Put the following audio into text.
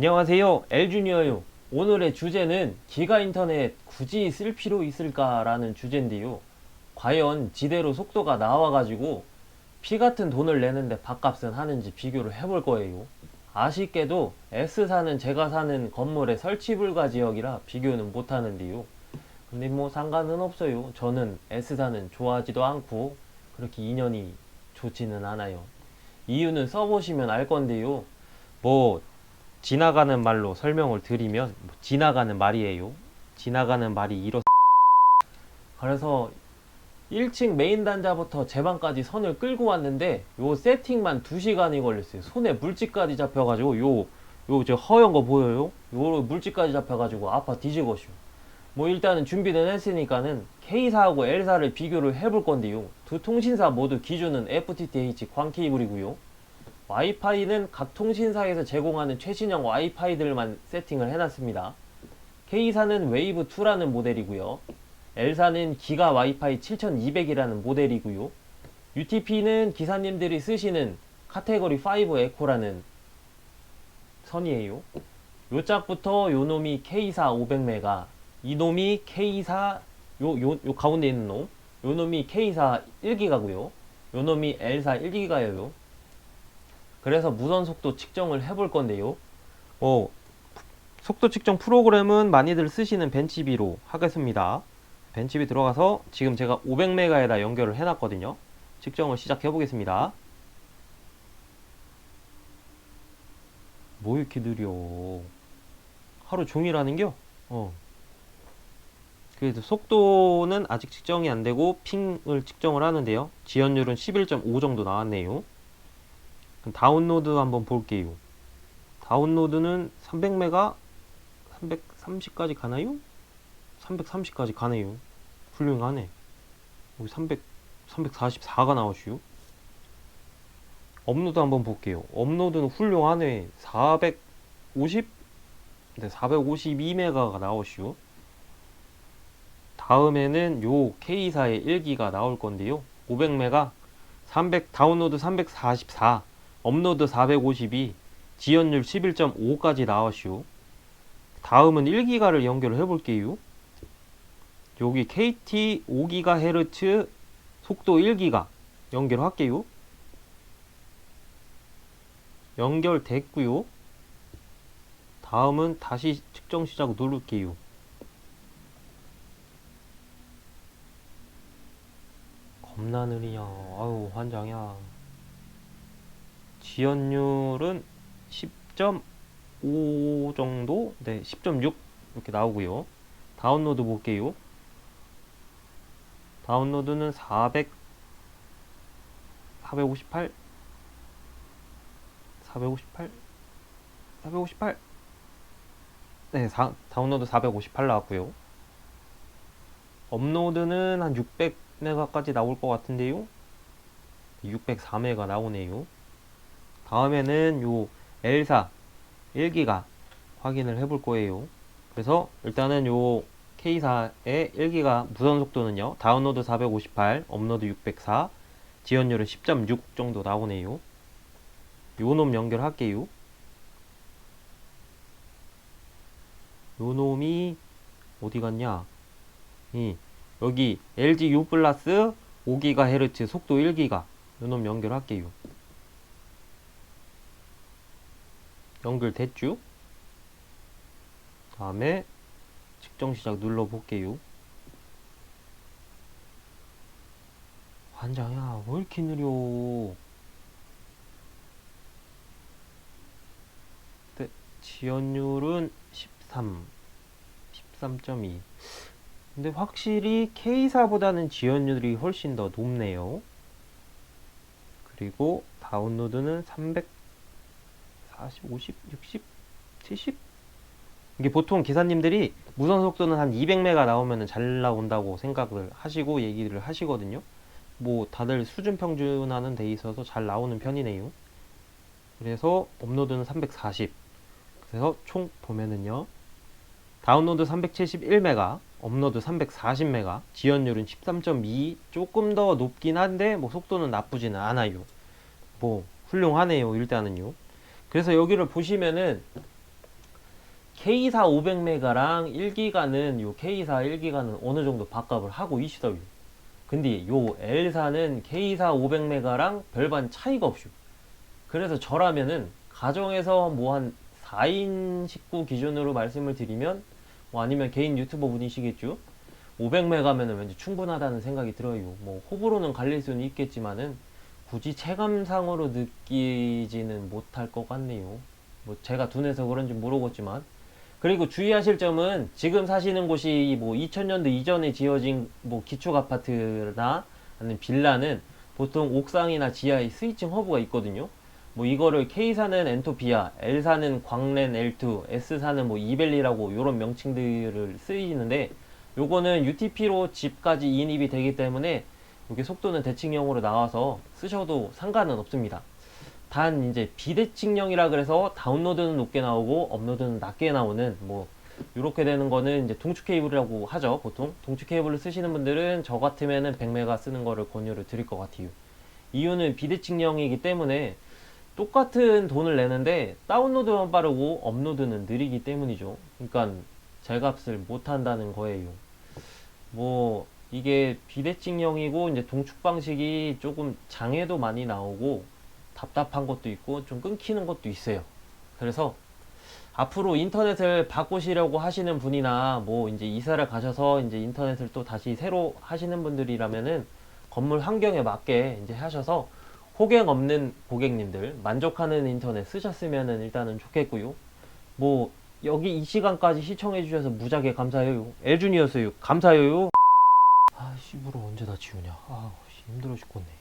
안녕하세요 엘주니어요. 오늘의 주제는 기가 인터넷 굳이 쓸 필요 있을까라는 주제인데요. 과연 지대로 속도가 나와가지고 피 같은 돈을 내는데 밥값은 하는지 비교를 해볼 거예요. 아쉽게도 S사는 제가 사는 건물의 설치 불가 지역이라 비교는 못하는데요. 근데 뭐 상관은 없어요. 저는 S사는 좋아하지도 않고 그렇게 인연이 좋지는 않아요. 이유는 써보시면 알 건데요. 뭐 지나가는 말로 설명을 드리면 뭐 지나가는 말이에요. 지나가는 말이 이렇 그래서 1층 메인 단자부터 제 방까지 선을 끌고 왔는데 요 세팅만 2시간이 걸렸어요. 손에 물집까지 잡혀가지고 요 요 저 허연 거 보여요? 요 물집까지 잡혀가지고 아파 뒤지고쇼. 뭐 일단은 준비는 했으니까는 K사하고 L사를 비교를 해볼 건데요. 두 통신사 모두 기준은 FTTH 광 케이블이고요. 와이파이는 각 통신사에서 제공하는 최신형 와이파이들만 세팅을 해놨습니다. K사는 웨이브 2라는 모델이고요. L사는 기가 와이파이 7200이라는 모델이고요. UTP는 기사님들이 쓰시는 카테고리 5 에코라는 선이에요. 요 짝부터 요 놈이 K사 500메가, 이 놈이 K사 요, 요, 요 가운데 있는 놈, 요 놈이 K사 1기가고요. 요 놈이 L사 1기가예요. 그래서 무선 속도 측정을 해볼 건데요. 어, 속도 측정 프로그램은 많이들 쓰시는 벤치비로 하겠습니다. 벤치비 들어가서 지금 제가 500메가에다 연결을 해놨거든요. 측정을 시작해 보겠습니다. 뭐 이렇게 느려? 하루 종일 하는겨? 어. 그래서 속도는 아직 측정이 안 되고 핑을 측정을 하는데요. 지연율은 11.5 정도 나왔네요. 다운로드 한번 볼게요. 다운로드는 300메가 330까지 가나요? 330까지 가네요. 훌륭하네. 여기 300, 344가 나오시오. 업로드 한번 볼게요. 업로드는 훌륭하네. 450? 네, 452메가가 나오시오. 다음에는 요 K사의 1기가 나올 건데요. 500메가 300 다운로드 344 업로드 452, 지연율 11.5까지 나왔슈. 다음은 1기가를 연결을 해볼게요. 여기 KT 5GHz 속도 1기가 연결할게요. 연결됐고요. 다음은 다시 측정 시작 누를게요. 겁나 느리냐. 아유 환장이야. 지연율은 10.5 정도? 네, 10.6 이렇게 나오고요. 다운로드 볼게요. 다운로드는 400 458 458 458 네, 사, 다운로드 458 나왔고요. 업로드는 한 600메가까지 나올 것 같은데요. 604메가 나오네요. 다음에는 요 L사 1기가 확인을 해볼 거예요. 그래서 일단은 요 K사의 1기가 무선 속도는요. 다운로드 458, 업로드 604, 지연율은 10.6 정도 나오네요. 요놈 연결할게요. 요 놈이 어디 갔냐? 이 여기 LG U 플러스 5GHz 속도 1기가 요놈 연결할게요. 연결됐죠? 다음에 측정 시작 눌러 볼게요. 환장야, 왜 이렇게 느려? 네, 지연율은 13, 13.2. 근데 확실히 K사보다는 지연율이 훨씬 더 높네요. 그리고 다운로드는 300 40, 50, 60, 70? 이게 보통 기사님들이 무선 속도는 한 200메가 나오면 잘 나온다고 생각을 하시고 얘기를 하시거든요. 뭐 다들 수준 평준화는 돼 있어서 잘 나오는 편이네요. 그래서 업로드는 340. 그래서 총 보면은요. 다운로드 371메가, 업로드 340메가, 지연율은 13.2 조금 더 높긴 한데 뭐 속도는 나쁘지는 않아요. 뭐 훌륭하네요. 일단은요. 그래서 여기를 보시면은 K사 500메가랑 1기가는 요 K사 1기가는 어느 정도 밥값을 하고 있어요. 근데 요 L사는 K사 500메가랑 별반 차이가 없슈. 그래서 저라면은 가정에서 뭐 한 4인 식구 기준으로 말씀을 드리면 뭐 아니면 개인 유튜버 분이시겠죠. 500메가면은 왠지 충분하다는 생각이 들어요. 뭐 호불호는 갈릴 수는 있겠지만은 굳이 체감상으로 느끼지는 못할 것 같네요. 뭐 제가 둔해서 그런지 모르겠지만 그리고 주의하실 점은 지금 사시는 곳이 뭐 2000년도 이전에 지어진 뭐 기축 아파트나 아니면 빌라는 보통 옥상이나 지하에 스위칭 허브가 있거든요. 뭐 이거를 K사는 엔토피아, L사는 광랜 L2, S사는 뭐 이벨리라고 요런 명칭들을 쓰이는데 요거는 UTP로 집까지 인입이 되기 때문에 이게 속도는 대칭형으로 나와서 쓰셔도 상관은 없습니다. 단 이제 비대칭형이라 그래서 다운로드는 높게 나오고 업로드는 낮게 나오는 뭐 이렇게 되는 거는 이제 동축 케이블이라고 하죠 보통. 동축 케이블을 쓰시는 분들은 저 같으면은 100메가 쓰는 거를 권유를 드릴 것 같아요. 이유는 비대칭형이기 때문에 똑같은 돈을 내는데 다운로드만 빠르고 업로드는 느리기 때문이죠. 그러니까 제 값을 못 한다는 거예요. 뭐 이게 비대칭형이고 이제 동축 방식이 조금 장애도 많이 나오고 답답한 것도 있고 좀 끊기는 것도 있어요. 그래서 앞으로 인터넷을 바꾸시려고 하시는 분이나 뭐 이제 이사를 가셔서 이제 인터넷을 또 다시 새로 하시는 분들이라면은 건물 환경에 맞게 이제 하셔서 호갱 없는 고객님들 만족하는 인터넷 쓰셨으면은 일단은 좋겠고요. 뭐 여기 이 시간까지 시청해 주셔서 무지하게 감사해요. 엘준이었어요. 감사해요. 아 씨부러 언제 다 지우냐. 아 씨, 힘들어 죽겠네.